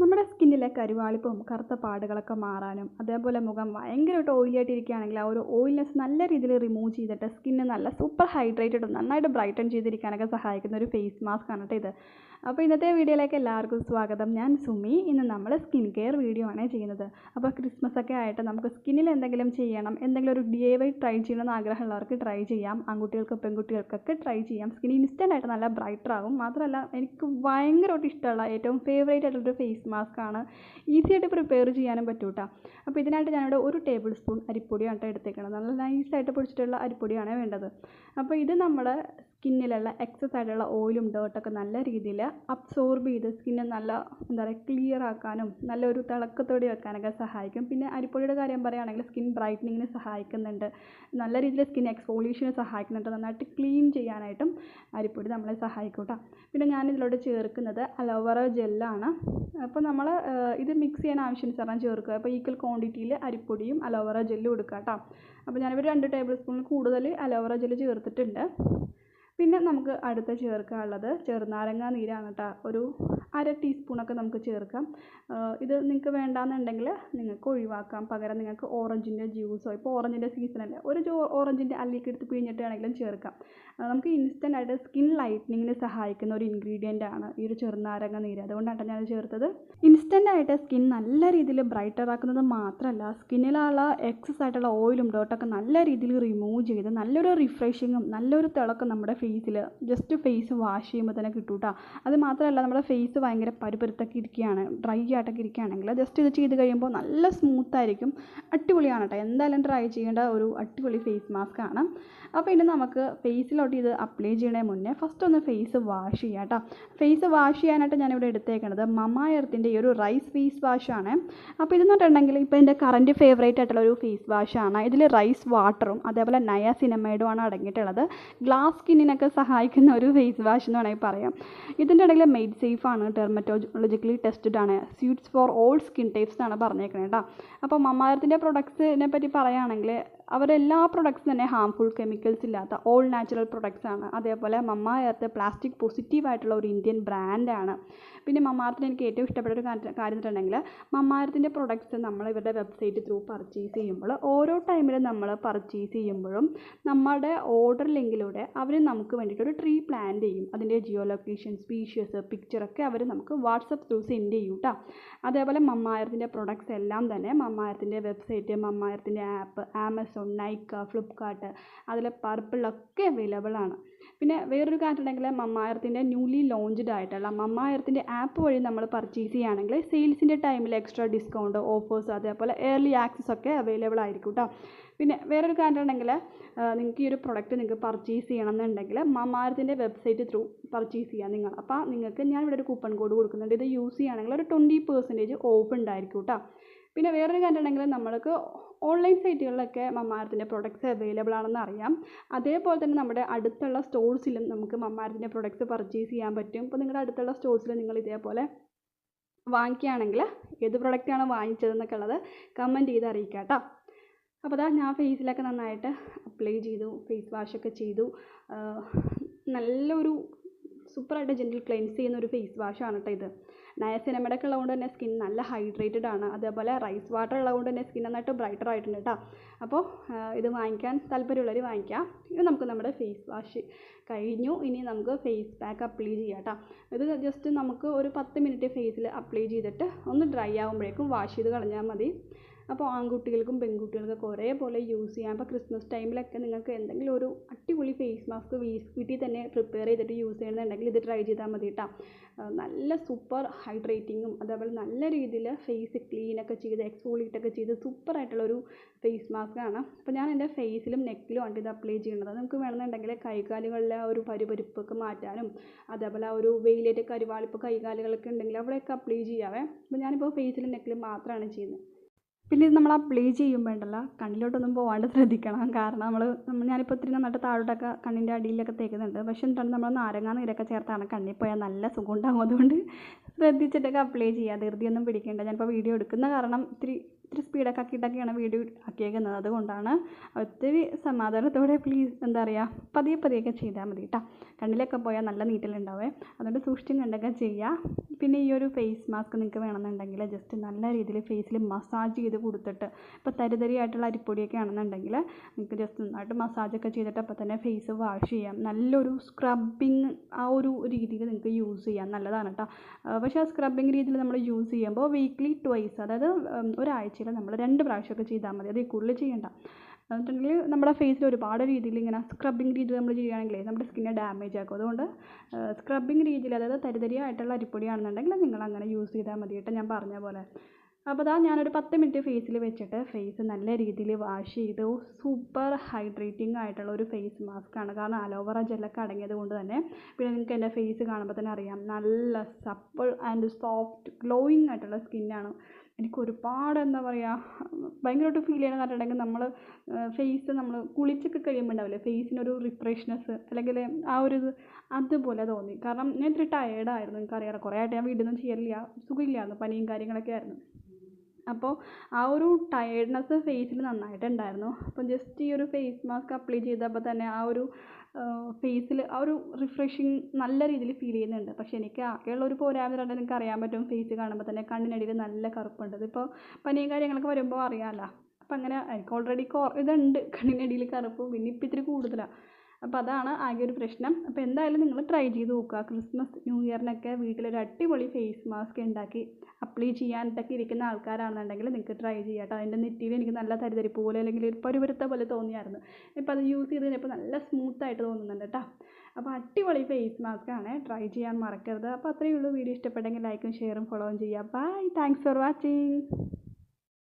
നമ്മുടെ സ്കിന്നിലെ കരുവാളിപ്പും കറുത്ത പാടുകളൊക്കെ മാറാനും അതേപോലെ മുഖം ഭയങ്കരമായിട്ട് ഓയിലി ആയിട്ടിരിക്കുകയാണെങ്കിൽ ആ ഒരു ഓയിൽനെസ് നല്ല രീതിയിൽ റിമൂവ് ചെയ്തിട്ട് സ്കിന്ന് നല്ല സൂപ്പർ ഹൈഡ്രേറ്റഡും നന്നായിട്ട് ബ്രൈറ്റൺ ചെയ്തിരിക്കാനൊക്കെ സഹായിക്കുന്ന ഒരു ഫേസ് മാസ്ക് ആണ് ഇത്. അപ്പോൾ ഇന്നത്തെ വീഡിയോയിലേക്ക് എല്ലാവർക്കും സ്വാഗതം. ഞാൻ സുമി. ഇന്ന് നമ്മൾ സ്കിൻ കെയർ വീഡിയോ ആണ് ചെയ്യുന്നത്. അപ്പോൾ ക്രിസ്മസ് ഒക്കെ ആയിട്ട് നമുക്ക് സ്കിന്നിൽ എന്തെങ്കിലും ചെയ്യണം എന്തെങ്കിലും ഒരു ഡി ഐ വൈ ട്രൈ ചെയ്യണമെന്ന് ആഗ്രഹമുള്ളവർക്ക് ട്രൈ ചെയ്യാം. ആൺകുട്ടികൾക്കും പെൺകുട്ടികൾക്കൊക്കെ ട്രൈ ചെയ്യാം. സ്കിൻ ഇൻസ്റ്റന്റ് ആയിട്ട് നല്ല ബ്രൈറ്റർ ആകും. മാത്രമല്ല എനിക്ക് ഭയങ്കരമായിട്ട് ഇഷ്ടമുള്ള ഏറ്റവും ഫേവറേറ്റ് ആയിട്ടുള്ളൊരു ഫേസ് മാസ്ക് ആണ് ഈസി ആയിട്ട് പ്രിപ്പയർ ചെയ്യാനും പറ്റും കേട്ടോ അപ്പോൾ ഇതിനായിട്ട് ഞാനിവിടെ ഒരു ടേബിൾ സ്പൂൺ അരിപ്പൊടിയാണ് കേട്ടോ എടുത്തേക്കുന്നത് നല്ല നൈസായിട്ട് പൊടിച്ചിട്ടുള്ള അരിപ്പൊടിയാണ് വേണ്ടത്. അപ്പോൾ ഇത് നമ്മുടെ സ്കിന്നിലുള്ള എക്സസ് ആയിട്ടുള്ള ഓയിലും ഡേർട്ടൊക്കെ നല്ല രീതിയിൽ അബ്സോർബ് ചെയ്ത് സ്കിന്നെ നല്ല എന്താ പറയുക ക്ലിയർ ആക്കാനും നല്ലൊരു തിളക്കത്തോടെ വെക്കാനൊക്കെ സഹായിക്കും. പിന്നെ അരിപ്പൊടിയുടെ കാര്യം പറയുകയാണെങ്കിൽ സ്കിൻ ബ്രൈറ്റനിങ്ങിന് സഹായിക്കുന്നുണ്ട്. നല്ല രീതിയിൽ സ്കിൻ എക്സ്ഫോളിയേഷന് സഹായിക്കുന്നുണ്ട്. നന്നായിട്ട് ക്ലീൻ ചെയ്യാനായിട്ടും അരിപ്പൊടി നമ്മളെ സഹായിക്കും കേട്ടോ പിന്നെ ഞാനിതിലോട്ട് ചേർക്കുന്നത് അലോവറ ജെല്ലാണ് അപ്പോൾ നമ്മൾ ഇത് മിക്സ് ചെയ്യാൻ ആവശ്യാനുസരണം ചേർക്കുക. അപ്പോൾ ഈക്വൽ ക്വാണ്ടിറ്റിയിൽ അരിപ്പൊടിയും അലോവറ ജെല്ലും എടുക്കുക കേട്ടോ അപ്പോൾ ഞാനിവിടെ രണ്ട് ടേബിൾ സ്പൂണിൽ കൂടുതൽ അലോവറ ജെല്ല് ചേർത്തിട്ടുണ്ട്. പിന്നെ നമുക്ക് അടുത്ത ചേർക്കാനുള്ളത് ചെറുനാരങ്ങ നീരാണ് കേട്ടോ ഒരു അര ടീസ്പൂണൊക്കെ നമുക്ക് ചേർക്കാം. ഇത് നിങ്ങൾക്ക് വേണ്ടാന്നുണ്ടെങ്കിൽ നിങ്ങൾക്ക് ഒഴിവാക്കാം. പകരം നിങ്ങൾക്ക് ഓറഞ്ചിന്റെ ജ്യൂസോ ഇപ്പോൾ ഓറഞ്ചിന്റെ സീസണല്ലേ ഒരു ഓറഞ്ചിന്റെ അല്ലിക്ക് എടുത്ത് പിഴിഞ്ഞിട്ട് വേണമെങ്കിലും ചേർക്കാം. നമുക്ക് ഇൻസ്റ്റന്റ് ആയിട്ട് സ്കിൻ ലൈറ്റനിങ്ങിന് സഹായിക്കുന്ന ഒരു ഇൻഗ്രീഡിയന്റ് ആണ് ഈ ഒരു ചെറുനാരങ്ങ നീര്. അതുകൊണ്ടാണ് ഞാൻ ചേർത്തത്. ഇൻസ്റ്റന്റ് ആയിട്ട് സ്കിൻ നല്ല രീതിയിൽ ബ്രൈറ്റർ ആക്കുന്നത് മാത്രമല്ല സ്കിന്നിലുള്ള എക്സസ് ആയിട്ടുള്ള ഓയിലും ഡോട്ടൊക്കെ നല്ല രീതിയിൽ റിമൂവ് ചെയ്ത് നല്ലൊരു റിഫ്രഷിങ്ങും നല്ലൊരു തിളക്കം നമ്മുടെ ഫേസിൽ ജസ്റ്റ് ഫേസ് വാഷ് ചെയ്യുമ്പോൾ തന്നെ കിട്ടും കേട്ടോ അത് മാത്രമല്ല നമ്മുടെ ഫേസ് ഭയങ്കര പരുപരുത്തൊക്കെ ഇരിക്കുകയാണ് ഡ്രൈ ആയിട്ടൊക്കെ ഇരിക്കുകയാണെങ്കിൽ ജസ്റ്റ് ഇത് ചെയ്ത് കഴിയുമ്പോൾ നല്ല സ്മൂത്ത് ആയിരിക്കും. അടിപൊളിയാണ് കേട്ടോ എന്തായാലും ട്രൈ ചെയ്യേണ്ട ഒരു അടിപൊളി ഫേസ് മാസ്ക് ആണ്. അപ്പോൾ ഇനി നമുക്ക് ഫേസിലോട്ട് ഇത് അപ്ലൈ ചെയ്യണേ മുന്നേ ഫസ്റ്റ് ഒന്ന് ഫേസ് വാഷ് ചെയ്യാം കേട്ടോ ഫേസ് വാഷ് ചെയ്യാനായിട്ട് ഞാനിവിടെ എടുത്തേക്കണത് മമ എർത്തിന്റെ ഈ ഒരു റൈസ് ഫേസ് വാഷാണ് അപ്പോൾ ഇതെന്ന് പറഞ്ഞിട്ടുണ്ടെങ്കിൽ ഇപ്പോൾ എന്റെ കറന്റ് ഫേവറേറ്റ് ആയിട്ടുള്ള ഒരു ഫേസ് വാഷാണ് ഇതിൽ റൈസ് വാട്ടറും അതേപോലെ നയ സിനിമയുടെ ആണ് അടങ്ങിയിട്ടുള്ളത്. ഗ്ലാസ് സ്കിന്നിനൊക്കെ സഹായിക്കുന്ന ഒരു ഫേസ് വാഷ് എന്ന് വേണമെങ്കിൽ പറയാം ഇതിന്റെ ഇടയിൽ മെയ്ഡ് സേഫ് ആണ് ഡെർമറ്റോളജിക്കലി ടെസ്റ്റഡ് ആണ് suits for all skin types എന്നാണ് പറഞ്ഞേക്കുന്നത് കേട്ടോ അപ്പോൾ മമാരത്തിന്റെ പ്രൊഡക്ട്സിനെ പറ്റി പറയുകയാണെങ്കിൽ അവരെല്ലാ പ്രൊഡക്ട്സും തന്നെ ഹാംഫുൾ കെമിക്കൽസ് ഇല്ലാത്ത ഓൾ നാച്ചുറൽ പ്രൊഡക്ട്സ് ആണ്. അതേപോലെ മമ്മ എർത്ത് പ്ലാസ്റ്റിക് പോസിറ്റീവ് ആയിട്ടുള്ള ഒരു ഇന്ത്യൻ ബ്രാൻഡാണ് പിന്നെ മമ്മാർത്തിന് എനിക്ക് ഏറ്റവും ഇഷ്ടപ്പെട്ട ഒരു കാര്യം എന്നിട്ടുണ്ടെങ്കിൽ മമ്മാരത്തിന്റെ പ്രൊഡക്ട്സ് നമ്മൾ ഇവരുടെ വെബ്സൈറ്റ് ത്രൂ പർച്ചേസ് ചെയ്യുമ്പോൾ ഓരോ ടൈമിലും നമ്മൾ പർച്ചേസ് ചെയ്യുമ്പോഴും നമ്മുടെ ഓർഡർ ലിങ്കിലൂടെ അവർ നമുക്ക് വേണ്ടിയിട്ട് ഒരു ട്രീ പ്ലാൻ ചെയ്യും. അതിന്റെ ജിയോ ലൊക്കേഷൻ സ്പീഷ്യസ് പിക്ചറൊക്കെ അവർ നമുക്ക് വാട്സപ്പ് ത്രൂ സെൻഡ് ചെയ്യും കേട്ടോ അതേപോലെ മമ്മായത്തിന്റെ പ്രൊഡക്ട്സ് എല്ലാം തന്നെ മമ്മായത്തിന്റെ വെബ്സൈറ്റ് മമ്മായത്തിന്റെ ആപ്പ് ആമസോൺ നൈക്ക ഫ്ലിപ്കാർട്ട് അതിലെ പർപ്പിളൊക്കെ അവൈലബിൾ ആണ്. പിന്നെ വേറൊരു കാര്യമുണ്ടെങ്കിൽ മമ്മായർത്തിന്റെ ന്യൂലി ലോഞ്ച്ഡ് ആയിട്ടുള്ള മമ്മായർത്തിന്റെ ആപ്പ് വഴി നമ്മൾ പർച്ചേസ് ചെയ്യുകയാണെങ്കിൽ സെയിൽസിന്റെ ടൈമിൽ എക്സ്ട്രാ ഡിസ്കൗണ്ട് ഓഫേഴ്സ് അതേപോലെ എയർലി ആക്സസ് ഒക്കെ അവൈലബിൾ ആയിരിക്കും കേട്ടോ പിന്നെ വേറൊരു കാര്യം ഉണ്ടെങ്കിൽ നിങ്ങൾക്ക് ഈ ഒരു പ്രൊഡക്റ്റ് നിങ്ങൾക്ക് പർച്ചേസ് ചെയ്യണമെന്നുണ്ടെങ്കിൽ മമാരത്തിന്റെ വെബ്സൈറ്റ് ത്രൂ പർച്ചേസ് ചെയ്യാം നിങ്ങൾ. അപ്പോൾ നിങ്ങൾക്ക് ഞാൻ ഇവിടെ ഒരു കൂപ്പൺ കോഡ് കൊടുക്കുന്നുണ്ട്. ഇത് യൂസ് ചെയ്യുകയാണെങ്കിൽ ഒരു ട്വന്റി പെർസെന്റേജ് ഓഫ് ഉണ്ടായിരിക്കും കേട്ടോ പിന്നെ വേറൊരു കാര്യം ഉണ്ടെങ്കിൽ നമ്മൾക്ക് ഓൺലൈൻ സൈറ്റുകളിലൊക്കെ മമ്മാരത്തിന്റെ പ്രൊഡക്ട്സ് അവൈലബിൾ ആണെന്ന് അറിയാം. അതേപോലെ തന്നെ നമ്മുടെ അടുത്തുള്ള സ്റ്റോഴ്സിലും നമുക്ക് മമ്മാരത്തിന്റെ പ്രൊഡക്ട്സ് പർച്ചേസ് ചെയ്യാൻ പറ്റും. ഇപ്പോൾ നിങ്ങളുടെ അടുത്തുള്ള സ്റ്റോഴ്സിൽ നിങ്ങൾ ഇതേപോലെ വാങ്ങിക്കുകയാണെങ്കിൽ ഏത് പ്രൊഡക്റ്റാണ് വാങ്ങിച്ചതെന്നൊക്കെ ഉള്ളത് കമന്റ് ചെയ്ത് അറിയിക്കാം കേട്ടോ. അപ്പോൾ അതാ ഞാൻ ഫേസിലൊക്കെ നന്നായിട്ട് അപ്ലൈ ചെയ്തു ഫേസ് വാഷൊക്കെ ചെയ്തു. നല്ലൊരു സൂപ്പറായിട്ട് ജെന്റിൽ ക്ലെൻസ് ചെയ്യുന്ന ഒരു ഫേസ് വാഷാണ് കേട്ടോ ഇത്. നയസിനമടൊക്കെ ഉള്ളതുകൊണ്ട് തന്നെ സ്കിൻ നല്ല ഹൈഡ്രേറ്റഡ് ആണ്. അതേപോലെ റൈസ് വാട്ടർ ഉള്ളതുകൊണ്ട് തന്നെ സ്കിൻ നന്നായിട്ട് ബ്രൈറ്റർ ആയിട്ടുണ്ട് കേട്ടോ അപ്പോൾ ഇത് വാങ്ങിക്കാൻ താല്പര്യമുള്ളവർ വാങ്ങിക്കാം. ഇത് നമുക്ക് നമ്മുടെ ഫേസ് വാഷ് കഴിഞ്ഞു. ഇനി നമുക്ക് ഫേസ് പാക്ക് അപ്ലൈ ചെയ്യാം കേട്ടോ ഇത് ജസ്റ്റ് നമുക്ക് ഒരു പത്ത് മിനിറ്റ് ഫേസിൽ അപ്ലൈ ചെയ്തിട്ട് ഒന്ന് ഡ്രൈ ആകുമ്പോഴേക്കും വാഷ് ചെയ്ത് കളഞ്ഞാൽ മതി. അപ്പോൾ ആൺകുട്ടികൾക്കും പെൺകുട്ടികൾക്കൊക്കെ ഒരേപോലെ യൂസ് ചെയ്യാം. അപ്പോൾ ക്രിസ്മസ് ടൈമിലൊക്കെ നിങ്ങൾക്ക് എന്തെങ്കിലും ഒരു അടിപൊളി ഫേസ് മാസ്ക് വീട്ടിൽ തന്നെ പ്രിപ്പയർ ചെയ്തിട്ട് യൂസ് ചെയ്യണമെന്നുണ്ടെങ്കിൽ ഇത് ട്രൈ ചെയ്താൽ മതി കേട്ടോ നല്ല സൂപ്പർ ഹൈഡ്രേറ്റിങ്ങും അതേപോലെ നല്ല രീതിയിൽ ഫേസ് ക്ലീനൊക്കെ ചെയ്ത് എക്സ്ഫോളിയേറ്റ് ഒക്കെ ചെയ്ത് സൂപ്പറായിട്ടുള്ളൊരു ഫേസ് മാസ്ക് ആണ്. അപ്പോൾ ഞാൻ എന്റെ ഫേസിലും നെക്കിലും ആണ് ഇത് അപ്ലൈ ചെയ്യുന്നത്. നമുക്ക് വേണമെന്നുണ്ടെങ്കിൽ കൈകാലുകളിലെ ഒരു പരുപരിപ്പൊക്കെ മാറ്റാനും അതേപോലെ ഒരു വെയിലേറ്റ് കരുവാളിപ്പ് കൈകാലുകളൊക്കെ ഉണ്ടെങ്കിൽ അവിടെയൊക്കെ അപ്ലൈ ചെയ്യാവേ. അപ്പോൾ ഞാനിപ്പോൾ ഫേസിലും നെക്കിലും മാത്രമാണ് ചെയ്യുന്നത്. പിന്നെ ഇത് നമ്മൾ അപ്ലൈ ചെയ്യുമ്പോൾ ഉണ്ടല്ലോ കണ്ണിലോട്ടൊന്നും പോകാണ്ട് ശ്രദ്ധിക്കണം. കാരണം നമ്മൾ ഞാനിപ്പോൾ ഒത്തിരി നന്നായിട്ട് താഴോട്ടൊക്കെ കണ്ണിന്റെ അടിയിലൊക്കെ തേക്കുന്നുണ്ട്. പക്ഷെ എന്നിട്ടാണ് നമ്മൾ നാരങ്ങാ നീരൊക്കെ ചേർത്താണ് കണ്ണിൽ പോയാൽ നല്ല സുഖം ഉണ്ടാകും അതുകൊണ്ട് ശ്രദ്ധിച്ചിട്ടൊക്കെ അപ്ലൈ ചെയ്യുക ധൃതിയൊന്നും പിടിക്കേണ്ട. ഞാനിപ്പോൾ വീഡിയോ എടുക്കുന്ന കാരണം ഇത്തിരി ഇത്തിരി സ്പീഡൊക്കെ ആക്കിയിട്ടൊക്കെയാണ് വീഡിയോ ആക്കിയേക്കുന്നത്. അതുകൊണ്ടാണ് ഒത്തിരി സമാധാനത്തോടെ പ്ലീസ് എന്താ പറയുക പതിയെ പതിയൊക്കെ ചെയ്താൽ മതി കേട്ടോ കണ്ണിലൊക്കെ പോയാൽ നല്ല നീറ്റലുണ്ടാവേ. അതുകൊണ്ട് സൂക്ഷിച്ചും കണ്ടൊക്കെ ചെയ്യുക പിന്നെ ഈ ഒരു ഫേസ് മാസ്ക് നിങ്ങൾക്ക് വേണമെന്നുണ്ടെങ്കിൽ ജസ്റ്റ് നല്ല രീതിയിൽ ഫേസിൽ മസാജ് ചെയ്ത് കൊടുത്തിട്ട് ഇപ്പോൾ തരിതരിയായിട്ടുള്ള അരിപ്പൊടിയൊക്കെ ആണെന്നുണ്ടെങ്കിൽ നിങ്ങൾക്ക് ജസ്റ്റ് നന്നായിട്ട് മസാജൊക്കെ ചെയ്തിട്ട് അപ്പോൾ തന്നെ ഫേസ് വാഷ് ചെയ്യാം. നല്ലൊരു സ്ക്രബിങ് ആ ഒരു രീതിയിൽ നിങ്ങൾക്ക് യൂസ് ചെയ്യാം. നല്ലതാണ് കേട്ടോ പക്ഷേ ആ സ്ക്രബിങ് രീതിയിൽ നമ്മൾ യൂസ് ചെയ്യുമ്പോൾ വീക്ക്ലി ട്വൈസ് അതായത് ഉം, ഒരാഴ്ചയിൽ നമ്മൾ രണ്ട് പ്രാവശ്യമൊക്കെ ചെയ്താൽ മതി. അതിൽ കൂടുതൽ ചെയ്യേണ്ട. എന്നിട്ടുണ്ടെങ്കിൽ നമ്മുടെ ഫേസിൽ ഒരുപാട് രീതിയിൽ ഇങ്ങനെ സ്ക്രബിങ് രീതി നമ്മൾ ചെയ്യുകയാണെങ്കിലേ നമ്മുടെ സ്കിന്നെ ഡാമേജ് ആക്കും. അതുകൊണ്ട് സ്ക്രബിങ് രീതിയിൽ അതായത് തരിതരിയായിട്ടുള്ള അരിപ്പൊടിയാണെന്നുണ്ടെങ്കിൽ നിങ്ങൾ അങ്ങനെ യൂസ് ചെയ്താൽ മതി കേട്ടോ ഞാൻ പറഞ്ഞ പോലെ. അപ്പോൾ അതാ ഞാനൊരു പത്ത് മിനിറ്റ് ഫേസിൽ വെച്ചിട്ട് ഫേസ് നല്ല രീതിയിൽ വാഷ് ചെയ്തു സൂപ്പർ ഹൈഡ്രേറ്റിംഗ് ആയിട്ടുള്ള ഒരു ഫേസ് മാസ്ക് ആണ്. കാരണം അലോവറ ജെല്ലൊക്കെ അടങ്ങിയത് കൊണ്ട് തന്നെ പിന്നെ നിങ്ങൾക്ക് എന്റെ ഫേസ് കാണുമ്പോൾ തന്നെ അറിയാം. നല്ല സപ്പിൾ ആൻഡ് സോഫ്റ്റ് ഗ്ലോയിങ് ആയിട്ടുള്ള സ്കിന്നാണ് എനിക്ക് ഒരുപാട് എന്താ പറയുക ഭയങ്കരമായിട്ട് ഫീൽ ചെയ്യണം. കാരണമുണ്ടെങ്കിൽ നമ്മൾ ഫേസ് നമ്മൾ കുളിച്ചൊക്കെ കഴിയുമ്പോൾ ഉണ്ടാവില്ലേ ഫേസിനൊരു റിഫ്രഷ്നെസ് അല്ലെങ്കിൽ ആ ഒരു ഇത് അതുപോലെ തോന്നി. കാരണം ഞാൻ ഇത്തിരി ടയേർഡായിരുന്നു എനിക്കറിയാം കുറേ ആയിട്ട് ഞാൻ വീട്ടിൽ നിന്നും ചെയ്യലില്ല സുഖമില്ലായിരുന്നു പനിയും കാര്യങ്ങളൊക്കെ ആയിരുന്നു. അപ്പോൾ ആ ഒരു ടയേർഡ്നെസ് ഫേസിൽ നന്നായിട്ടുണ്ടായിരുന്നു. അപ്പം ജസ്റ്റ് ഈ ഒരു ഫേസ് മാസ്ക് അപ്ലൈ ചെയ്തപ്പോൾ തന്നെ ആ ഒരു ഫേസിൽ ആ ഒരു റിഫ്രഷിങ് നല്ല രീതിയിൽ ഫീൽ ചെയ്യുന്നുണ്ട്. പക്ഷേ എനിക്ക് ആകെയുള്ള ഒരു പോരായ്മ പറഞ്ഞാൽ എനിക്ക് അറിയാൻ പറ്റും. ഫേസ് കാണുമ്പോൾ തന്നെ കണ്ണിനടിയിൽ നല്ല കറുപ്പുണ്ട്. ഇതിപ്പോൾ പനിയും കാര്യങ്ങളൊക്കെ വരുമ്പോൾ അറിയാമല്ലോ. അപ്പം അങ്ങനെ എനിക്ക് ഓൾറെഡി ഇതുണ്ട്. കണ്ണിനടിയിൽ കറുപ്പ്. പിന്നെ ഇപ്പം ഇത്തിരി കൂടുതലാണ് അപ്പോൾ അതാണ് ആകെ ഒരു പ്രശ്നം. അപ്പോൾ എന്തായാലും നിങ്ങൾ ട്രൈ ചെയ്ത് നോക്കുക. ക്രിസ്മസ് ന്യൂ ഇയറിനൊക്കെ വീട്ടിലൊരു അടിപൊളി ഫേസ് മാസ്ക് ഉണ്ടാക്കി അപ്ലൈ ചെയ്യാനായിട്ടൊക്കെ ഇരിക്കുന്ന ആൾക്കാരാണെന്നുണ്ടെങ്കിൽ നിങ്ങൾക്ക് ട്രൈ ചെയ്യാം കേട്ടോ അതിന്റെ നെറ്റിയിൽ എനിക്ക് നല്ല തരിതരി പോലെ അല്ലെങ്കിൽ ഒരു പരുപരുത്ത പോലെ തോന്നിയായിരുന്നു. ഇപ്പോൾ അത് യൂസ് ചെയ്ത് കഴിഞ്ഞപ്പോൾ നല്ല സ്മൂത്തായിട്ട് തോന്നുന്നുണ്ട് കേട്ടോ. അപ്പോൾ അടിപൊളി ഫേസ് മാസ്ക് ആണ്. ട്രൈ ചെയ്യാൻ മറക്കരുത്. അപ്പോൾ അത്രയേ ഉള്ളൂ. വീഡിയോ ഇഷ്ടപ്പെട്ടെങ്കിൽ ലൈക്കും ഷെയറും ഫോളോവും ചെയ്യുക. Bye thanks for watching